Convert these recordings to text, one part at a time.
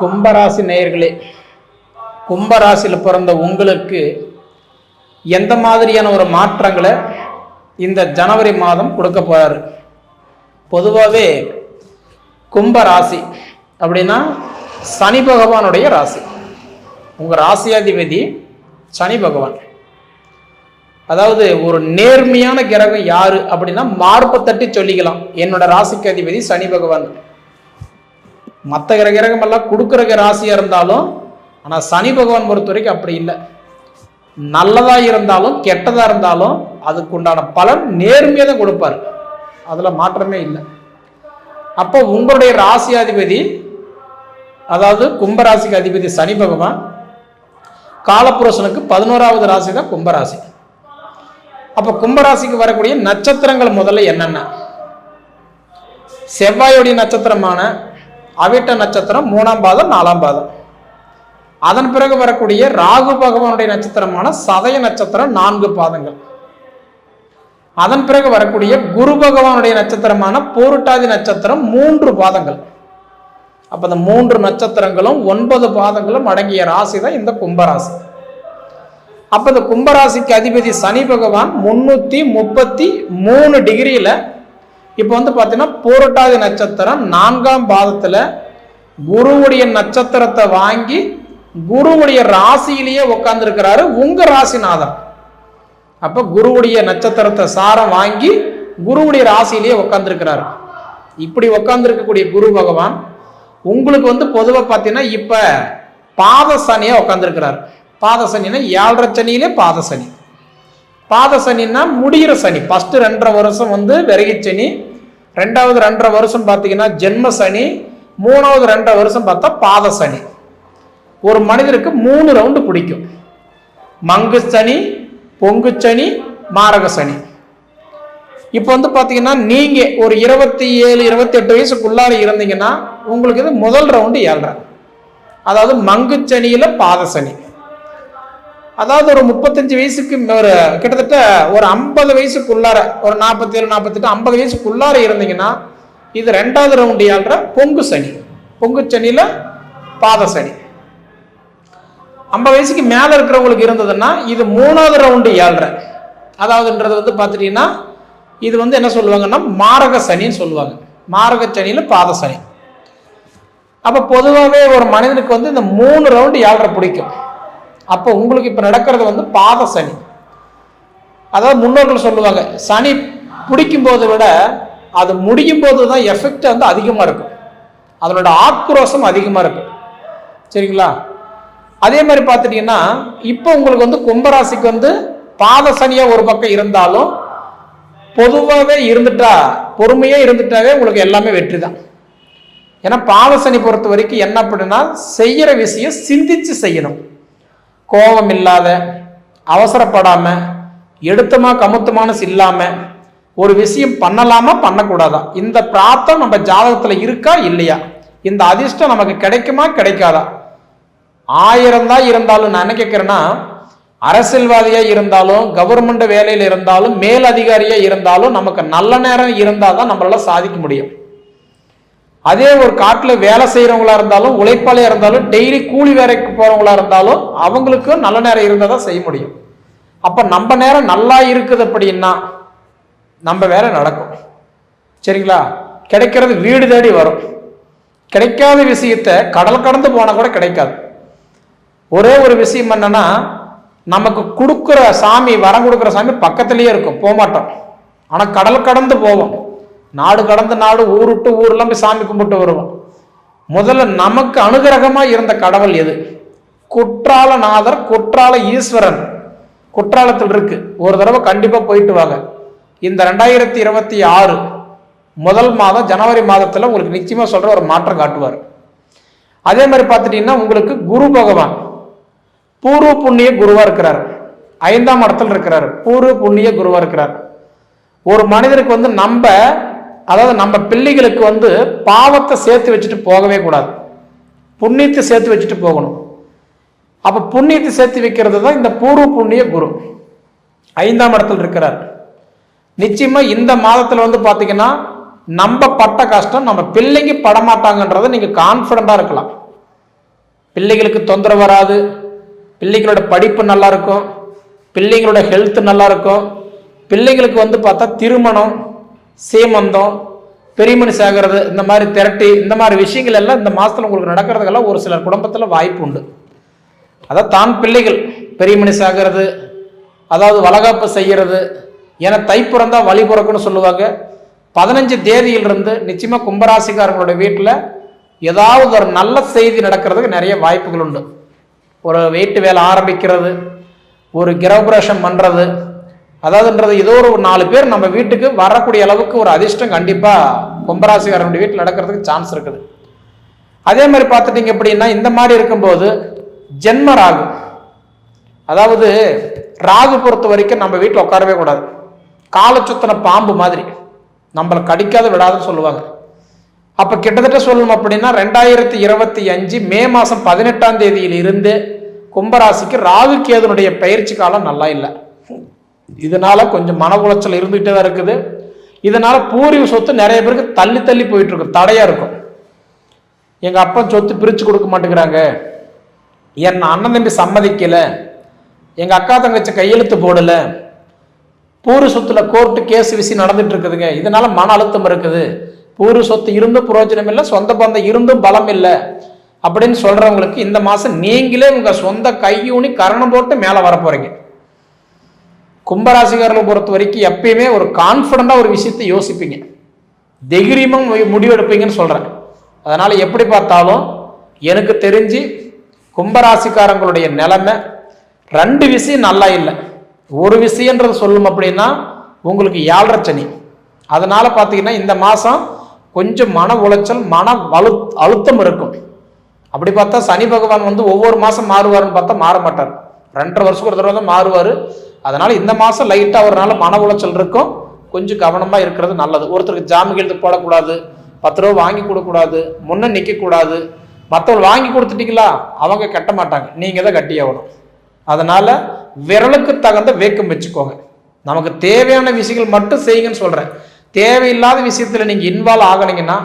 கும்பராசி நேயர்களே கும்பராசியில் பிறந்த உங்களுக்கு எந்த மாதிரியான ஒரு மாற்றங்களை இந்த ஜனவரி மாதம் கொடுக்க போகிறாரு பொதுவாகவே கும்பராசி அப்படின்னா சனி பகவானுடைய ராசி. உங்கள் ராசியாதிபதி சனி பகவான். அதாவது ஒரு நேர்மையான கிரகம் யாரு அப்படின்னா மார்பை தட்டி சொல்லிக்கலாம். என்னோட ராசிக்கு அதிபதி சனி பகவான். மற்ற கிர கிரகம் எல்லாம் கொடுக்குற ராசியாக இருந்தாலும் ஆனால் சனி பகவான் பொறுத்த வரைக்கும் அப்படி இல்லை. நல்லதாக இருந்தாலும் கெட்டதாக இருந்தாலும் அதுக்கு உண்டான பலன் நேர்மையாக தான் கொடுப்பார். அதில் மாற்றமே இல்லை. அப்போ உங்களுடைய ராசியாதிபதி அதாவது கும்பராசிக்கு அதிபதி சனி பகவான் காலப்புருஷனுக்கு பதினோராவது ராசி தான் கும்பராசி. அப்போ கும்பராசிக்கு வரக்கூடிய நட்சத்திரங்கள் முதல்ல என்னென்ன? செவ்வாயுடைய நட்சத்திரமான அவிட்ட நட்சத்திரம் மூணாம் பாதம் நாலாம் பாதம். அதன் பிறகு வரக்கூடிய ராகு பகவானுடைய நட்சத்திரமான சதய நட்சத்திரம் நான்கு பாதங்கள். அதன் பிறகு வரக்கூடிய குரு பகவானுடைய நட்சத்திரமான போருட்டாதி நட்சத்திரம் மூன்று பாதங்கள். அப்ப இந்த மூன்று நட்சத்திரங்களும் ஒன்பது பாதங்களும் அடங்கிய ராசி தான் இந்த கும்பராசி. அப்ப இந்த கும்பராசிக்கு அதிபதி சனி பகவான் முன்னூத்தி முப்பத்தி மூணு டிகிரியில இப்போ வந்து பார்த்தீங்கன்னா பூரட்டாதி நட்சத்திரம் நான்காம் பாதத்தில் குருவுடைய நட்சத்திரத்தை வாங்கி குருவுடைய ராசியிலேயே உட்காந்துருக்கிறாரு உங்க ராசிநாதன் அப்ப குருவுடைய நட்சத்திரத்தை சாரம் வாங்கி குருவுடைய ராசியிலேயே உட்காந்துருக்கிறாரு இப்படி உட்காந்துருக்கக்கூடிய குரு பகவான் உங்களுக்கு வந்து பொதுவாக பார்த்தீங்கன்னா இப்போ பாத சனியாக உட்காந்துருக்கிறார் பாத சனின்னா ஏழரை சனியிலே பாத சனி பாத சனின்னா முடிகிற சனி. ஃபஸ்ட்டு ரெண்டரை வருஷம் வந்து விறகி சனி. ரெண்டாவது ரெண்டரை வருஷம் பார்த்தீங்கன்னா ஜென்ம சனி. மூணாவது ரெண்டரை வருஷம் பார்த்தா பாத சனி. ஒரு மனிதருக்கு மூணு ரவுண்டு பிடிக்கும். மங்கு சனி பொங்கு சனி மாரக சனி. இப்போ வந்து பார்த்தீங்கன்னா நீங்கள் ஒரு இருபத்தி ஏழு இருபத்தெட்டு வயசுக்குள்ளார இருந்தீங்கன்னா உங்களுக்கு இது முதல் ரவுண்டு ஏழ்ரை. அதாவது மங்கு சனியில் பாத சனி. அதாவது ஒரு முப்பத்தஞ்சு வயசுக்கு ஒரு கிட்டத்தட்ட ஒரு ஐம்பது வயசுக்குள்ளார ஒரு நாற்பத்தி ஏழு நாற்பத்தெட்டு ஐம்பது வயசுக்குள்ளார இருந்தீங்கன்னா இது ரெண்டாவது ரவுண்டு ஏழ்ற பொங்கு சனி. பொங்கு சனியில் பாத சனி. ஐம்பது வயசுக்கு மேலே இருக்கிறவங்களுக்கு இருந்ததுன்னா இது மூணாவது ரவுண்டு ஏழ்ற அதாவதுன்றது வந்து பார்த்துட்டீங்கன்னா இது வந்து என்ன சொல்லுவாங்கன்னா மாரக சனின்னு சொல்லுவாங்க. மாரக சனியில் பாத சனி. அப்போ பொதுவாகவே ஒரு மனிதனுக்கு வந்து இந்த மூணு ரவுண்டு ஏழ்ற பிடிக்கும். அப்போ உங்களுக்கு இப்போ நடக்கிறது வந்து பாத சனி. அதாவது முன்னோர்கள் சொல்லுவாங்க சனி பிடிக்கும் போதை விட அது முடியும் போது தான் எஃபெக்ட் வந்து அதிகமாக இருக்கும். அதனோட ஆக்ரோஷம் அதிகமாக இருக்கும். சரிங்களா? அதே மாதிரி பார்த்துட்டிங்கன்னா இப்போ உங்களுக்கு வந்து கும்பராசிக்கு வந்து பாத சனியாக ஒரு பக்கம் இருந்தாலும் பொதுவாகவே இருந்துட்டா பொறுமையாக இருந்துட்டாவே உங்களுக்கு எல்லாமே வெற்றி தான். ஏன்னா பாவசனி பொறுத்த வரைக்கும் என்ன அப்படின்னா செய்கிற விஷயம் சிந்திச்சு செய்யணும். கோபம் இல்லாத அவசரப்படாமல் எடுத்தமா கமுத்தமான இல்லாமல் ஒரு விஷயம் பண்ணலாமா பண்ணக்கூடாதா? இந்த பிராப்தம் நம்ம ஜாதகத்தில் இருக்கா இல்லையா? இந்த அதிர்ஷ்டம் நமக்கு கிடைக்குமா கிடைக்காதா? ஆயிரம் தான் இருந்தாலும் நான் என்ன கேட்குறேன்னா அரசியல்வாதியாக இருந்தாலும் கவர்மெண்ட் வேலையில் இருந்தாலும் மேல் அதிகாரியாக இருந்தாலும் நமக்கு நல்ல நேரம் இருந்தால் தான் நம்மளால் சாதிக்க முடியும். அதே ஒரு காட்டில் வேலை செய்கிறவங்களா இருந்தாலும் உழைப்பாளியாக இருந்தாலும் டெய்லி கூலி வேலைக்கு போகிறவங்களா இருந்தாலும் அவங்களுக்கும் நல்ல நேரம் இருந்தால் தான் செய்ய முடியும். அப்போ நம்ம நேரம் நல்லா இருக்குது அப்படின்னா நம்ம வேலை நடக்கும். சரிங்களா? கிடைக்கிறது வீடு தேடி வரும். கிடைக்காத விஷயத்த கடல் கடந்து போனால் கூட கிடைக்காது. ஒரே ஒரு விஷயம் என்னன்னா நமக்கு கொடுக்குற சாமி வரம் கொடுக்குற சாமி பக்கத்துலேயே இருக்கும் போக மாட்டோம் ஆனால் கடல் கடந்து போவோம். நாடு கடந்த நாடு ஊருட்டு விட்டு ஊர்லாம் போய் சாமி கும்பிட்டு வருவோம். முதல்ல நமக்கு அனுகிரகமாக இருந்த கடவுள் எது? குற்றாலநாதர் குற்றால ஈஸ்வரன். குற்றாலத்தில் இருக்கு. ஒரு தடவை கண்டிப்பாக போயிட்டு வாங்க. இந்த ரெண்டாயிரத்தி இருபத்தி ஆறு முதல் மாதம் ஜனவரி மாதத்தில் உங்களுக்கு நிச்சயமாக சொல்கிற ஒரு மாற்றம் காட்டுவார். அதே மாதிரி பார்த்துட்டீங்கன்னா உங்களுக்கு குரு பகவான் பூர்வ புண்ணிய குருவாக இருக்கிறார். ஐந்தாம் இடத்துல இருக்கிறார். பூர்வ புண்ணிய குருவாக இருக்கிறார். ஒரு மனிதருக்கு வந்து நம்ம அதாவது நம்ம பிள்ளைகளுக்கு வந்து பாவத்தை சேர்த்து வச்சுட்டு போகவே கூடாது. புண்ணியத்தை சேர்த்து வச்சுட்டு போகணும். அப்போ புண்ணியத்தை சேர்த்து வைக்கிறது தான் இந்த பூர்வ புண்ணிய குரு. ஐந்தாம் இடத்துல இருக்கிறார். நிச்சயமாக இந்த மாதத்தில் வந்து பார்த்தீங்கன்னா நம்ம பட்ட கஷ்டம் நம்ம பிள்ளைங்க படமாட்டாங்கன்றதை நீங்கள் கான்பிடண்டா இருக்கலாம். பிள்ளைகளுக்கு தொந்தரவு வராது. பிள்ளைகளோட படிப்பு நல்லா இருக்கும். பிள்ளைங்களோட ஹெல்த் நல்லா இருக்கும். பிள்ளைங்களுக்கு வந்து பார்த்தா திருமணம் சீமந்தம் பெரியமணி சாகிறது இந்த மாதிரி திரட்டி இந்த மாதிரி விஷயங்கள் எல்லாம் இந்த மாதத்தில் உங்களுக்கு நடக்கிறதுக்கெல்லாம் ஒரு சிலர் குடும்பத்தில் வாய்ப்பு உண்டு. அதாவது தான் பிள்ளைகள் பெரியமணி சாகிறது அதாவது வளகாப்பு செய்கிறது என தை பிறந்தா வழி பிறக்குன்னு சொல்லுவாங்க. பதினஞ்சு தேதியிலிருந்து நிச்சயமாக கும்பராசிக்காரங்களோட வீட்டில் ஏதாவது ஒரு நல்ல செய்தி நடக்கிறதுக்கு நிறைய வாய்ப்புகள் உண்டு. ஒரு வீட்டு வேலை ஆரம்பிக்கிறது ஒரு கிரகபிரவேசம் பண்ணுறது அதாவதுன்றது ஏதோ ஒரு நாலு பேர் நம்ம வீட்டுக்கு வரக்கூடிய அளவுக்கு ஒரு அதிர்ஷ்டம் கண்டிப்பாக கும்பராசிக்காரனுடைய வீட்டில் நடக்கிறதுக்கு சான்ஸ் இருக்குது. அதே மாதிரி பார்த்துட்டீங்க அப்படின்னா இந்த மாதிரி இருக்கும்போது ஜென்ம ராகு. அதாவது ராகு பொறுத்த வரைக்கும் நம்ம வீட்டில் உட்காரவே கூடாது. காலை சுத்தின பாம்பு மாதிரி. நம்மளை கடிக்காத விடாதுன்னு சொல்லுவாங்க. அப்போ கிட்டத்தட்ட சொல்லணும் அப்படின்னா ரெண்டாயிரத்தி இருபத்தி அஞ்சு மே மாதம் பதினெட்டாம் தேதியில் இருந்து கும்பராசிக்கு ராகு கேதுனுடைய பயிற்சி காலம் நல்லா இல்லை. இதனால் கொஞ்சம் மன உளைச்சல் இருந்துகிட்டே தான் இருக்குது. இதனால் பூர்வீக சொத்து நிறைய பேருக்கு தள்ளி தள்ளி போயிட்டுருக்கும் தடையாக இருக்கும். எங்கள் அப்பா சொத்து பிரித்து கொடுக்க மாட்டேங்கிறாங்க. என் அண்ணன் தம்பி சம்மதிக்கலை. எங்கள் அக்கா தங்கச்சி கையெழுத்து போடலை. பூர்வ சொத்துல கோர்ட்டு கேஸ் விசி நடந்துட்டு இருக்குதுங்க. இதனால் மன அழுத்தம் இருக்குது. பூர்வ சொத்து இருந்தும் பிரயோஜனம் இல்லை சொந்த பந்தம் இருந்தும் பலம் இல்லை. அப்படின்னு சொல்கிறவங்களுக்கு இந்த மாதம் நீங்களே உங்கள் சொந்த கையூனி கரணம் போட்டு மேலே வர கும்பராசிக்காரர்களை பொறுத்த வரைக்கும் எப்பயுமே ஒரு கான்ஃபிடண்ட்டாக ஒரு விஷயத்தை யோசிப்பீங்க. தைரியமாக முடிவெடுப்பீங்கன்னு சொல்கிறேன் அதனால் எப்படி பார்த்தாலும் எனக்கு தெரிஞ்சு கும்பராசிக்காரங்களுடைய நிலைமை ரெண்டு விஷயம் நல்லா இல்லை. ஒரு விஷயன்றது சொல்லும் அப்படின்னா உங்களுக்கு ஏழரை சனி. அதனால் பார்த்தீங்கன்னா இந்த மாதம் கொஞ்சம் மன உளைச்சல் மன அழு அழுத்தம் இருக்கும். அப்படி பார்த்தா சனி பகவான் வந்து ஒவ்வொரு மாதம் மாறுவார்னு பார்த்தா மாற மாட்டார். ரெண்டரை வருஷத்துக்கு ஒரு தடவை தான் மாறுவார். அதனால் இந்த மாதம் லைட்டாக அவர்னால மன உளைச்சல் இருக்கும். கொஞ்சம் கவனமாக இருக்கிறது நல்லது. ஒருத்தருக்கு ஜாமீன் எழுத்து போடக்கூடாது. பத்து ரூபா வாங்கி கொடுக்கக்கூடாது. முன்ன நிற்கக்கூடாது மற்றவங்க வாங்கி கொடுத்துட்டீங்களா? அவங்க கட்ட மாட்டாங்க. நீங்கள் தான் கட்டி ஆகணும். அதனால் விரலுக்கு தகுந்த வேக்கம் வச்சுக்கோங்க. நமக்கு தேவையான விஷயங்கள் மட்டும் செய்யுங்கன்னு சொல்கிறேன் தேவையில்லாத விஷயத்தில் நீங்கள் இன்வால்வ் ஆகலைங்கன்னா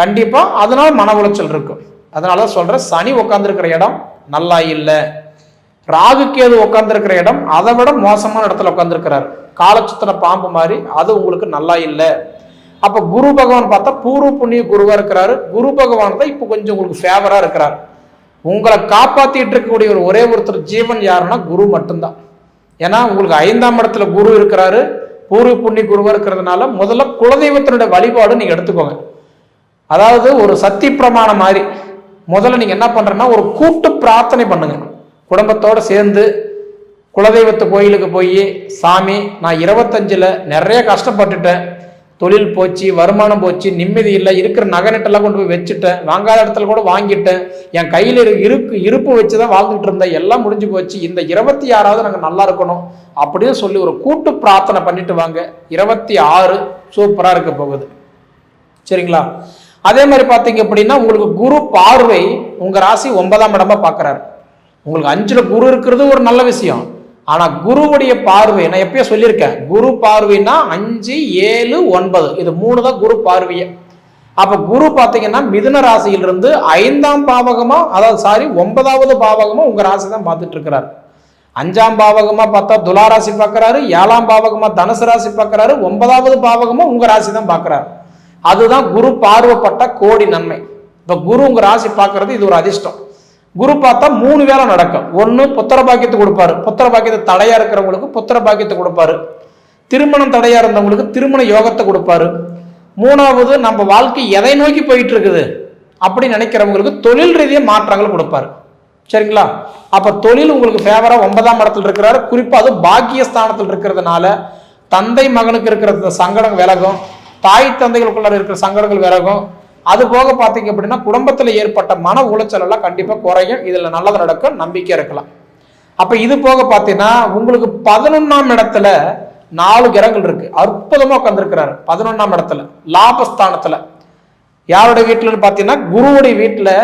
கண்டிப்பாக அதனால் மன உளைச்சல் இருக்கும். அதனால தான் சொல்கிறேன் சனி உட்காந்துருக்கிற இடம் நல்லா இல்லை. ராகு கேது இடம் அதை விட மோசமான இடத்துல உட்காந்துருக்கிறார் காலச்சுத்தன பாம்பு மாதிரி அது உங்களுக்கு நல்லா இல்லை. அப்போ குரு பகவான் பார்த்தா பூர்வ புண்ணிய குருவா இருக்கிறாரு. குரு பகவான் தான் இப்போ கொஞ்சம் உங்களுக்கு ஃபேவரா இருக்கிறார். உங்களை காப்பாத்திட்டு இருக்கக்கூடிய ஒரு ஒரே ஒருத்தர் ஜீவன் யாருன்னா குரு மட்டும்தான். ஏன்னா உங்களுக்கு ஐந்தாம் இடத்துல குரு இருக்கிறாரு. பூர்வ புண்ணிய குருவா இருக்கிறதுனால முதல்ல குலதெய்வத்தினுடைய வழிபாடு நீங்க எடுத்துக்கோங்க. அதாவது ஒரு சத்தி பிரமாணம் மாதிரி. முதல்ல நீங்க என்ன பண்றேன்னா ஒரு கூட்டு பிரார்த்தனை பண்ணுங்க. குடும்பத்தோடு சேர்ந்து குலதெய்வத்து கோயிலுக்கு போய் சாமி நான் இருபத்தஞ்சில் நிறைய கஷ்டப்பட்டுட்டேன். தொழில் போச்சு வருமானம் போச்சு நிம்மதி இல்லை இருக்கிற நகை கொண்டு போய் வச்சுட்டேன். வாங்காத இடத்துல கூட வாங்கிட்டேன். என் கையில் இருக்கு இருப்பு வச்சு தான் வாழ்ந்துட்டு இருந்தேன். எல்லாம் முடிஞ்சு போச்சு. இந்த இருபத்தி ஆறாவது நாங்கள் நல்லா இருக்கணும். அப்படின்னு சொல்லி ஒரு கூட்டு பிரார்த்தனை பண்ணிட்டு வாங்க. இருபத்தி ஆறு சூப்பராக இருக்க போகுது. சரிங்களா? அதே மாதிரி பார்த்தீங்க அப்படின்னா உங்களுக்கு குரு பார்வை உங்கள் ராசி ஒன்பதாம் இடமா பார்க்குறாரு. உங்களுக்கு அஞ்சில் குரு இருக்கிறது ஒரு நல்ல விஷயம். ஆனால் குருவுடைய பார்வை நான் எப்பயோ சொல்லியிருக்கேன் குரு பார்வைன்னா அஞ்சு ஏழு ஒன்பது. இது மூணு தான் குரு பார்வையை. அப்போ குரு பார்த்தீங்கன்னா மிதுன ராசியிலிருந்து ஐந்தாம் பாவகமாக அதாவது சாரி ஒன்பதாவது பாவகமாக உங்கள் ராசி தான் பார்த்துட்டு இருக்கிறார். அஞ்சாம் பாவகமாக பார்த்தா துலா ராசி பார்க்குறாரு ஏழாம் பாவகமாக தனுசு ராசி பார்க்கறாரு ஒன்பதாவது பாவகமாக உங்கள் ராசி தான் பார்க்கறாரு. அதுதான் குரு பார்வைப்பட்ட கோடி நன்மை. இப்போ குரு உங்கள் ராசி பார்க்குறது இது ஒரு அதிர்ஷ்டம். குரு பார்த்தா மூணு வேலை நடக்கும். ஒன்று புத்திர பாக்கியத்தை கொடுப்பாரு. புத்திர பாக்கியத்தை தடையாக இருக்கிறவங்களுக்கு புத்திர பாக்கியத்தை கொடுப்பாரு. திருமணம் தடையாக இருந்தவங்களுக்கு திருமண யோகத்தை கொடுப்பாரு. மூணாவது நம்ம வாழ்க்கை எதை நோக்கி போயிட்டு இருக்குது அப்படின்னு நினைக்கிறவங்களுக்கு தொழில் ரீதியாக மாற்றங்கள் கொடுப்பாரு. சரிங்களா? அப்போ தொழில் உங்களுக்கு ஃபேவராக ஒன்பதாம் இடத்துல இருக்கிறாரு. குறிப்பாக அது பாக்கியஸ்தானத்தில் இருக்கிறதுனால தந்தை மகனுக்கு இருக்கிற சங்கடம் விலகும். தாய் தந்தைகளுக்குள்ள இருக்கிற சங்கடங்கள் விலகும். அது போக பார்த்தீங்க அப்படின்னா குடும்பத்தில் ஏற்பட்ட மன உளைச்சல் எல்லாம் கண்டிப்பாக குறையும். இதில் நல்லது நடக்கும் நம்பிக்கை இருக்கலாம். அப்போ இது போக பார்த்தீங்கன்னா உங்களுக்கு பதினொன்றாம் இடத்துல நாலு கிரகங்கள் இருக்கு. அற்புதமாக உட்காந்துருக்கிறாரு பதினொன்றாம் இடத்துல லாபஸ்தானத்தில். யாருடைய வீட்டில் பார்த்தீங்கன்னா குருவுடைய வீட்டில்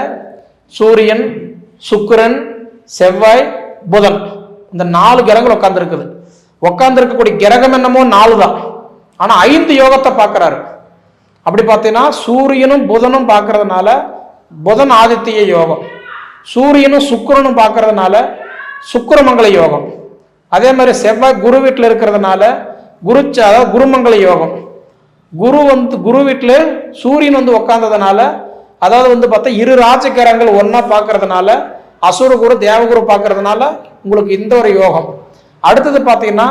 சூரியன் சுக்கிரன் செவ்வாய் புதன். இந்த நாலு கிரகங்கள் உட்காந்துருக்குது உட்காந்துருக்கக்கூடிய கிரகம் என்னமோ நாலு தான் ஆனால் ஐந்து யோகத்தை பார்க்குறாரு. அப்படி பார்த்தீங்கன்னா சூரியனும் புதனும் பார்க்கறதுனால புதன் ஆதித்ய யோகம். சூரியனும் சுக்கரனும் பார்க்கறதுனால சுக்கரமங்கல யோகம். அதே மாதிரி செவ்வாய் குரு வீட்டில் இருக்கிறதுனால குரு அதாவது குருமங்கல யோகம். குரு வந்து குரு வீட்டில் சூரியன் வந்து உக்காந்ததுனால அதாவது வந்து பார்த்தா இரு ராஜகிரகங்கள் ஒன்றா பார்க்கறதுனால அசுரகுரு தேவகுரு பார்க்கறதுனால உங்களுக்கு இந்த ஒரு யோகம். அடுத்தது பார்த்தீங்கன்னா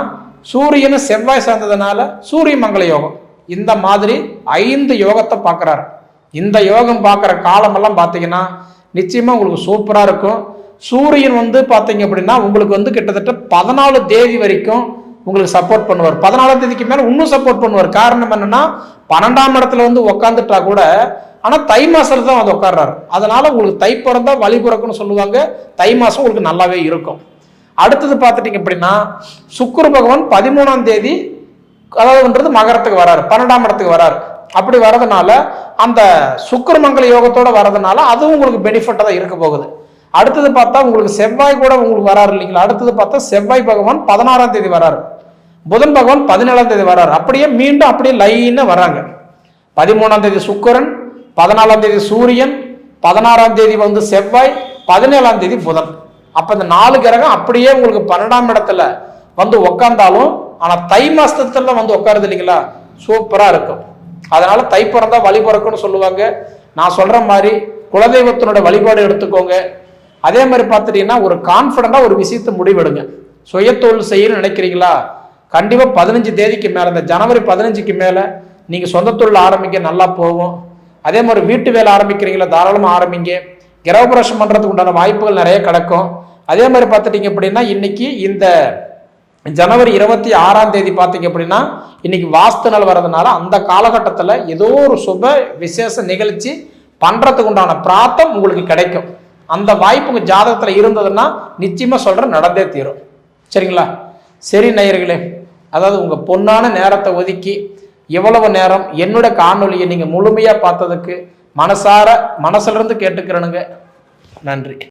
சூரியனும் செவ்வாய் சார்ந்ததுனால சூரிய மங்கள யோகம். இந்த மாதிரி ஐந்து யோகத்தை பார்க்குறாரு. இந்த யோகம் பார்க்குற காலமெல்லாம் பார்த்தீங்கன்னா நிச்சயமாக உங்களுக்கு சூப்பராக இருக்கும். சூரியன் வந்து பார்த்தீங்க அப்படின்னா உங்களுக்கு வந்து கிட்டத்தட்ட பதினாலு தேதி வரைக்கும் உங்களுக்கு சப்போர்ட் பண்ணுவார். பதினாலாம் தேதிக்கு மேலே இன்னும் சப்போர்ட் பண்ணுவார். காரணம் என்னன்னா பன்னெண்டாம் இடத்துல வந்து உக்காந்துட்டா கூட ஆனால் தை மாசத்துல தான் வந்து உட்கார்றாரு அதனால உங்களுக்கு தை பிறந்தா வழி பிறக்குன்னு சொல்லுவாங்க. தை மாசம் உங்களுக்கு நல்லாவே இருக்கும். அடுத்தது பார்த்துட்டிங்க அப்படின்னா சுக்குரு பகவான் பதிமூணாம் தேதி அதாவதுன்றது மகரத்துக்கு வராரு பன்னெண்டாம் இடத்துக்கு வராரு. அப்படி வரதுனால அந்த சுக்கரமங்கல யோகத்தோட வரதுனால அதுவும் உங்களுக்கு பெனிஃபிட்டாக தான் இருக்க போகுது. அடுத்தது பார்த்தா உங்களுக்கு செவ்வாய் கூட உங்களுக்கு வராரு இல்லைங்களா? அடுத்தது பார்த்தா செவ்வாய் பகவான் பதினாறாம் தேதி வராரு. புதன் பகவான் பதினேழாம் தேதி வராரு. அப்படியே மீண்டும் அப்படியே லைனாக வராங்க பதிமூணாம் தேதி சுக்கிரன் பதினாலாம் தேதி சூரியன் பதினாறாம் தேதி வந்து செவ்வாய் பதினேழாம் தேதி புதன். அப்போ இந்த நாலு கிரகம் அப்படியே உங்களுக்கு பன்னெண்டாம் இடத்துல வந்து உக்காந்தாலும் ஆனால் தை மாசத்துல வந்து உட்காருது இல்லைங்களா? சூப்பராக இருக்கும். அதனால தை பிறந்தா வழி பிறக்கும்னு சொல்லுவாங்க. நான் சொல்ற மாதிரி குலதெய்வத்தினோட வழிபாடு எடுத்துக்கோங்க. அதே மாதிரி பார்த்துட்டீங்கன்னா ஒரு கான்ஃபிடண்டா ஒரு விஷயத்தை முடிவெடுங்க. சுயத்தொழில் செய்யணும்னு நினைக்கிறீங்களா? கண்டிப்பாக பதினஞ்சு தேதிக்கு மேலே இந்த ஜனவரி பதினஞ்சுக்கு மேலே நீங்கள் சொந்த தொழில் ஆரம்பிக்க நல்லா போகும். அதே மாதிரி வீட்டு வேலை ஆரம்பிக்கிறீங்களா? தாராளமாக ஆரம்பிங்க. கிரகபிரஷம் பண்ணுறதுக்கு உண்டான வாய்ப்புகள் நிறைய கிடக்கும். அதே மாதிரி பார்த்துட்டீங்க அப்படின்னா இன்னைக்கு இந்த ஜனவரி இருபத்தி ஆறாம் தேதி பார்த்தீங்க அப்படின்னா இன்னைக்கு வாஸ்து நாள் வர்றதுனால அந்த காலகட்டத்தில் ஏதோ ஒரு சுப விசேஷ நிகழ்ச்சி பண்ணுறதுக்கு உண்டான பிராத்தம் உங்களுக்கு கிடைக்கும். அந்த வாய்ப்பு உங்கள் ஜாதகத்தில் இருந்ததுன்னா நிச்சயமாக சொல்கிற நடந்தே தீரும். சரிங்களா? சரி நேயர்களே அதாவது உங்கள் பொன்னான நேரத்தை ஒதுக்கி எவ்வளவு நேரம் என்னோட காணொலியை நீங்கள் முழுமையாக பார்த்ததுக்கு மனசார மனசுலேருந்து கேட்டுக்கிறனுங்க. நன்றி.